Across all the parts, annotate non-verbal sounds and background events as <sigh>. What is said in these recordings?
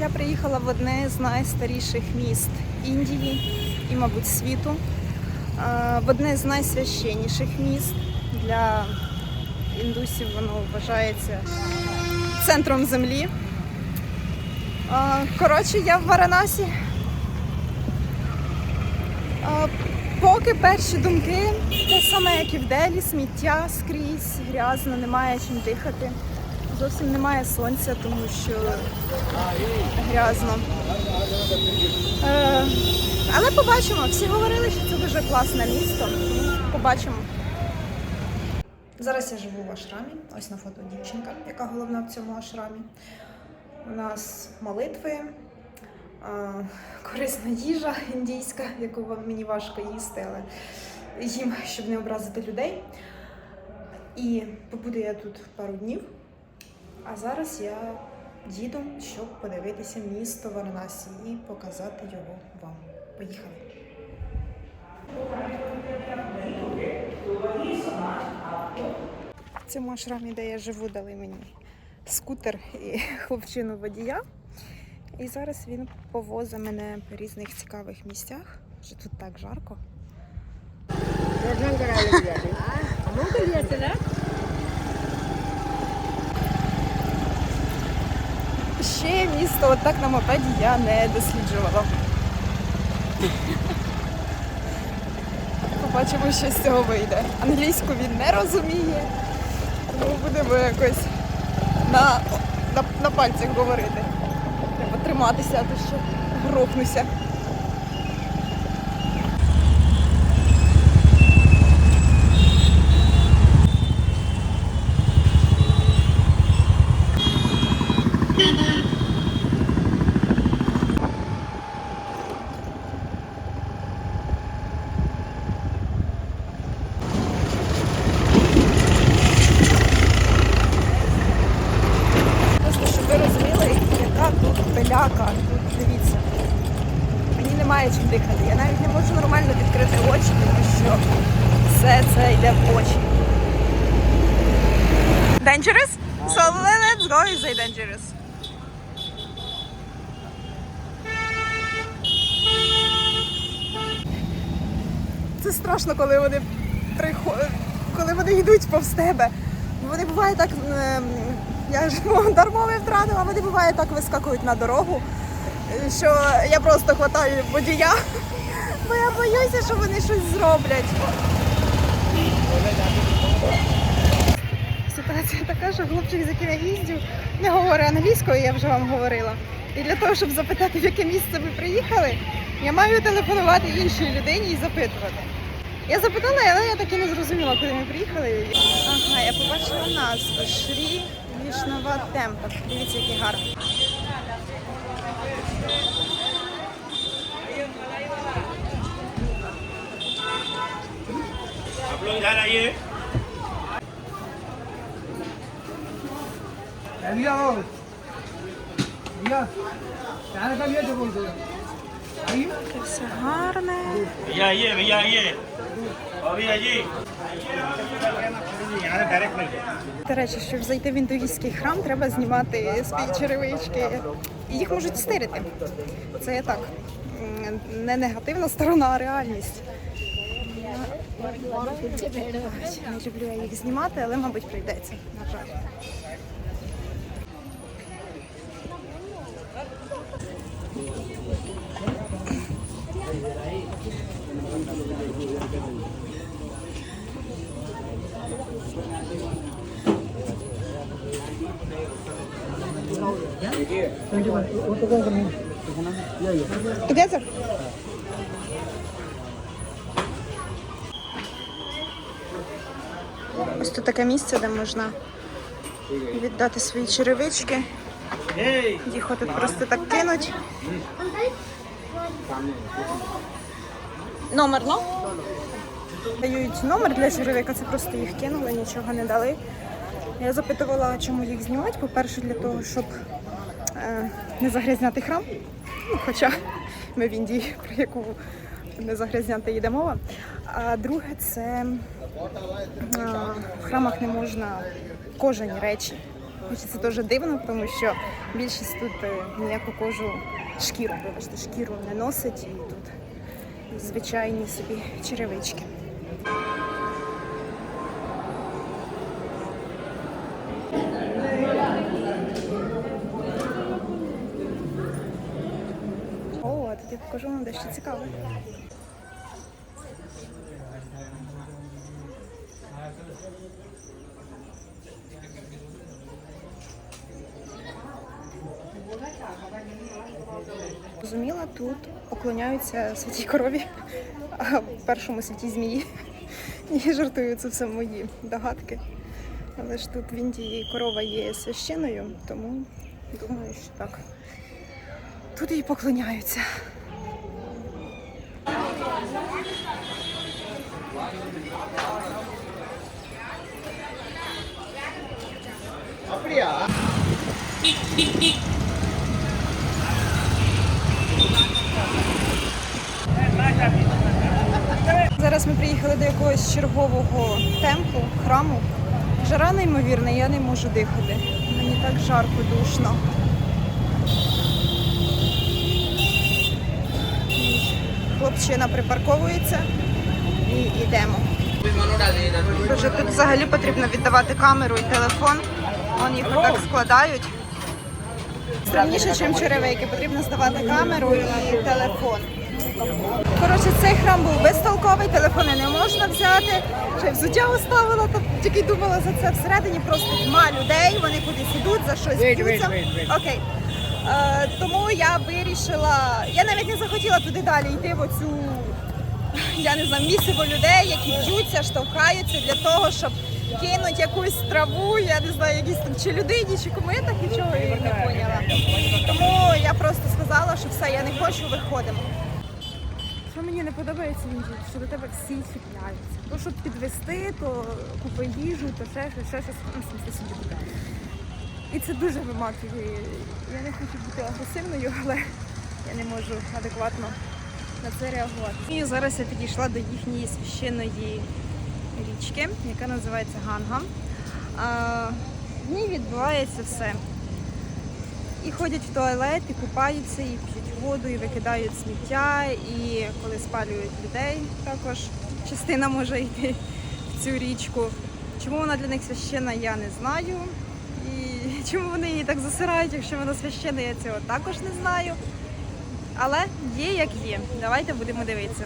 Я приїхала в одне з найстаріших міст Індії і, мабуть, світу, в одне з найсвященніших міст для індусів воно вважається центром землі. Коротше, я в Варанасі. Поки перші думки, те саме, як і в Делі, сміття скрізь, грязно, немає чим дихати. Зовсім немає сонця, тому що грязно. Е, але побачимо. Всі говорили, що це дуже класне місто. Побачимо. Зараз я живу в ашрамі. Ось на фото дівчинка, яка головна в цьому ашрамі. У нас молитви, е, корисна їжа індійська, яку мені важко їсти, але їм, щоб не образити людей. І побуду я тут пару днів. А зараз я їду, щоб подивитися місто Варанасі і показати його вам. Поїхали. В цьому ашрамі, де я живу, дали мені скутер і <laughs> хлопчину водія. І зараз він повозить мене по різних цікавих місцях. Вже тут так жарко. Ще місто отак на мопеді я не досліджувала. Побачимо, що з цього вийде. Англійську він не розуміє, тому будемо якось на, на, на пальцях говорити. Треба триматися, а то ще грохнуся. Просто щоб ви розуміли, яка Тут дивіться. Мені немає чим дихати. Я навіть не можу нормально відкрити очі, тому що все це йде в очі. Dangerous? So let's go is it dangerous? Це страшно, коли вони приходять, коли вони йдуть повз тебе. Вони буває так, ем, я ж <laughs> дармове втратила, вони буває так вискакують на дорогу, що я просто хватаю водія, <laughs> бо я боюся, що вони щось зроблять. Ситуація така, що хлопчик, з яким я їздю, не говорить англійською, я вже вам говорила. І для того, щоб запитати, в яке місце ви приїхали, я маю телефонувати іншій людині і запитувати. Я запитала, але я так і не зрозуміла, куди ми приїхали. Ага, я побачила Вішнава Темпл. Дивіться, який гарний. आप लोग इधर आइए भैया आओ भैया चाय का लिया जो बोल दो Це все гарне. Я є, я є. До речі, щоб зайти в індуїзький храм, треба знімати свої черевички. Їх можуть стирити. Це я так. Не негативна сторона, а реальність. Не люблю я їх знімати, але, мабуть, прийдеться, на жаль. Together? Ось тут таке місце, де можна віддати свої черевички. Їх отут просто так кинуть. Номер, ну? Дають номер для черевика, це просто їх кинули, нічого не дали. Я запитувала, чому їх знімати. По-перше, для того, щоб е, не загрязняти храм. Ну, хоча ми в Індії, про яку не загрязняти йде мова. А друге, це е, в храмах не можна кожені речі Хоч це дуже дивно, тому що більшість тут е, ніяку кожу шкіру, вибачте, шкіру не носить і тут звичайні собі черевички. О, тут я покажу вам дещо цікаве. Зрозуміла, тут поклоняються святій корові, а першому святій змії. Я жартую, це все мої догадки. Але ж тут в Індії корова є священною, тому думаю, що так. Тут їй поклоняються. Зараз ми приїхали до якогось чергового темплу, храму. Жара неймовірна, я не можу дихати. Мені так жарко, душно. Хлопчина припарковується і йдемо. Боже, тут взагалі потрібно віддавати камеру і телефон. Вон їх отак складають. Стрімніше, ніж черевики, потрібно здавати камеру і телефон. Коротше, цей храм був безтолковий, телефони не можна взяти. Ще взуття оставила, то тільки думала за це всередині просто тьма людей, вони кудись ідуть, за щось б'ються. Окей. Е, тому я вирішила, я навіть не захотіла туди далі йти в оцю, я не знаю, місиво людей, які б'ються, штовхаються для того, щоб кинуть якусь траву, я не знаю, якісь там чи людині, чи кому я так нічого і не поняла. Тому я просто сказала, що все, я не хочу, виходимо. Не подобається в Індії, що до тебе всі чіпляються. То, щоб підвести, то купи їжу, то ще щось, ще щось, ну, собі купи. І це дуже виматує. Я не хочу бути агресивною, але я не можу адекватно на це реагувати. І зараз я підійшла до їхньої священної річки, яка називається Ганга. В ній відбувається все. І ходять в туалет, і купаються, і п'ють воду, і викидають сміття, і коли спалюють людей, також частина може йти в цю річку. Чому вона для них священна, я не знаю. І чому вони її так засирають, якщо вона священна, я цього також не знаю. Але є як є. Давайте будемо дивитися.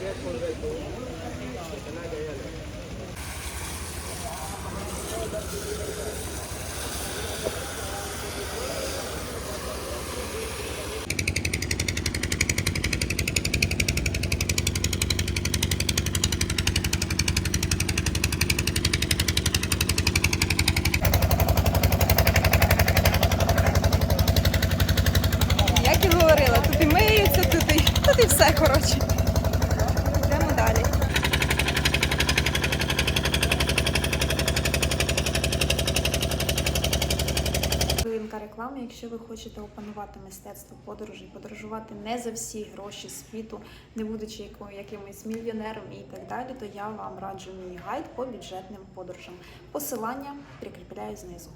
Як і говорила, тут і миються, тут і, тут і все, коротше. Йдемо далі. Реклами. Якщо ви хочете опанувати мистецтво подорожей, подорожувати не за всі гроші світу, не будучи якимось мільйонером і так далі, то я вам раджу мій гайд по бюджетним подорожам. Посилання прикріпляю знизу.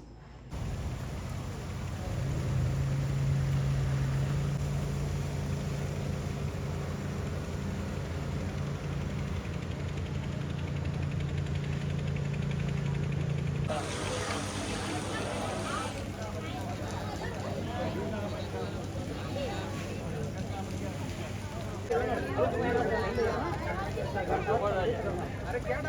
Я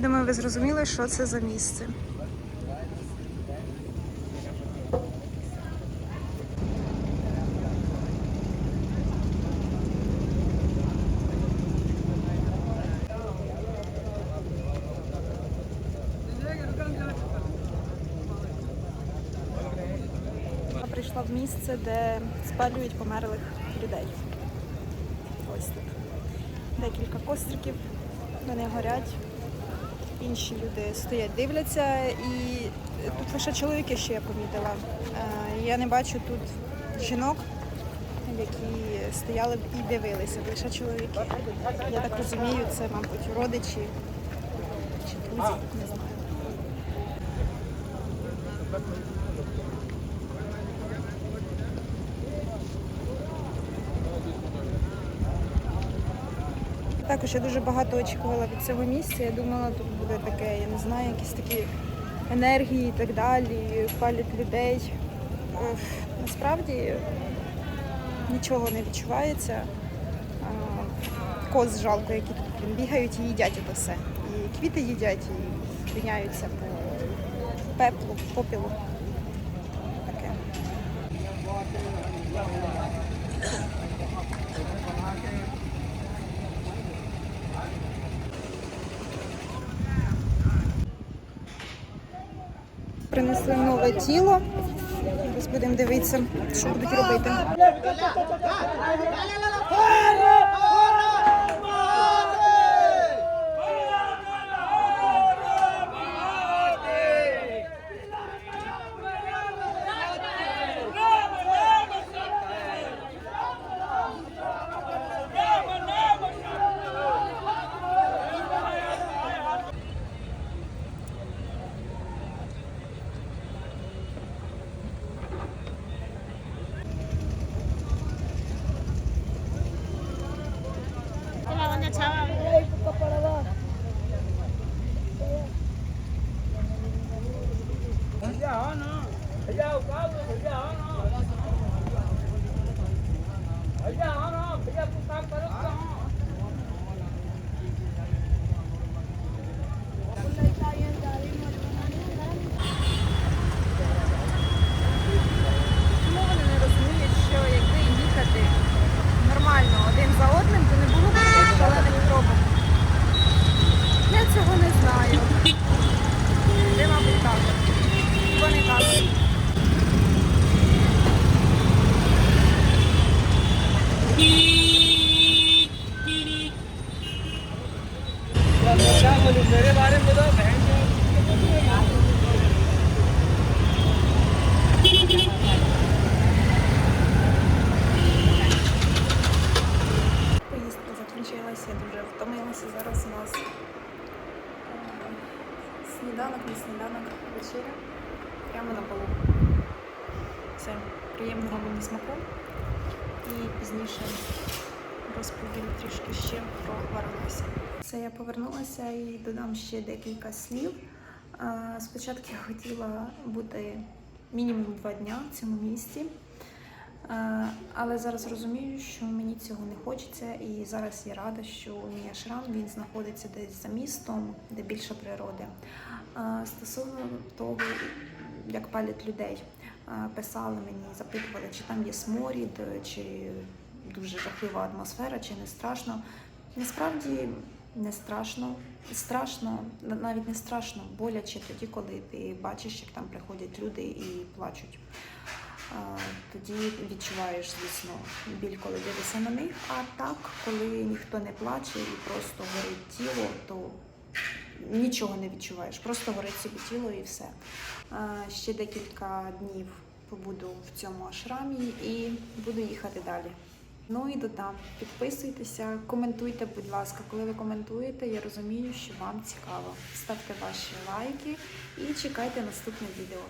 думаю, ви зрозуміли, що це за місце. Місце, де спалюють померлих людей. Ось тут. Декілька костриків, вони горять. Інші люди стоять, дивляться, і тут лише чоловіки, що я помітила. Е, Я не бачу тут жінок, які стояли б і дивилися, лише чоловіки. Я так розумію, це, мабуть, родичі чи друзі, не знаю. Також я дуже багато очікувала від цього місця. Я думала, тут буде таке, я не знаю, якісь такі енергії і так далі, палять людей. Насправді нічого не відчувається. Коз жалко, які тут бігають і їдять це все. І квіти їдять, і слиняються по пеплу, попілу. Принесли нове тіло. Зараз будемо дивитися, що будуть робити. भैया हाँ ना भैया तुम काम करो मेरे बारे में बताओ बहन Поїздка закінчилася, я дуже втомилася. Зараз у нас е, сніданок, не сніданок, вечеря. Прямо на полу. Це приємного мені смаку. І пізніше розповім трішки ще про Варанасі. Це я повернулася і додам ще декілька слів. Спочатку я хотіла бути мінімум два дня в цьому місті. Але зараз розумію, що мені цього не хочеться, і зараз я рада, що мій ашрам він знаходиться десь за містом, де більше природи. Стосовно того, як палять людей, е, писали мені, запитували, чи там є сморід, чи дуже жахлива атмосфера, чи не страшно. Насправді не страшно. Страшно, навіть не страшно, боляче тоді, коли ти бачиш, як там приходять люди і плачуть. Тоді відчуваєш, звісно, біль, коли дивишся на них. А так, коли ніхто не плаче і просто горить тіло, то нічого не відчуваєш, просто горить собі тіло і все. Ще декілька днів побуду в цьому ашрамі і буду їхати далі. Ну і додам, підписуйтеся, коментуйте, будь ласка. Коли ви коментуєте, я розумію, що вам цікаво. Ставте ваші лайки і чекайте наступне відео.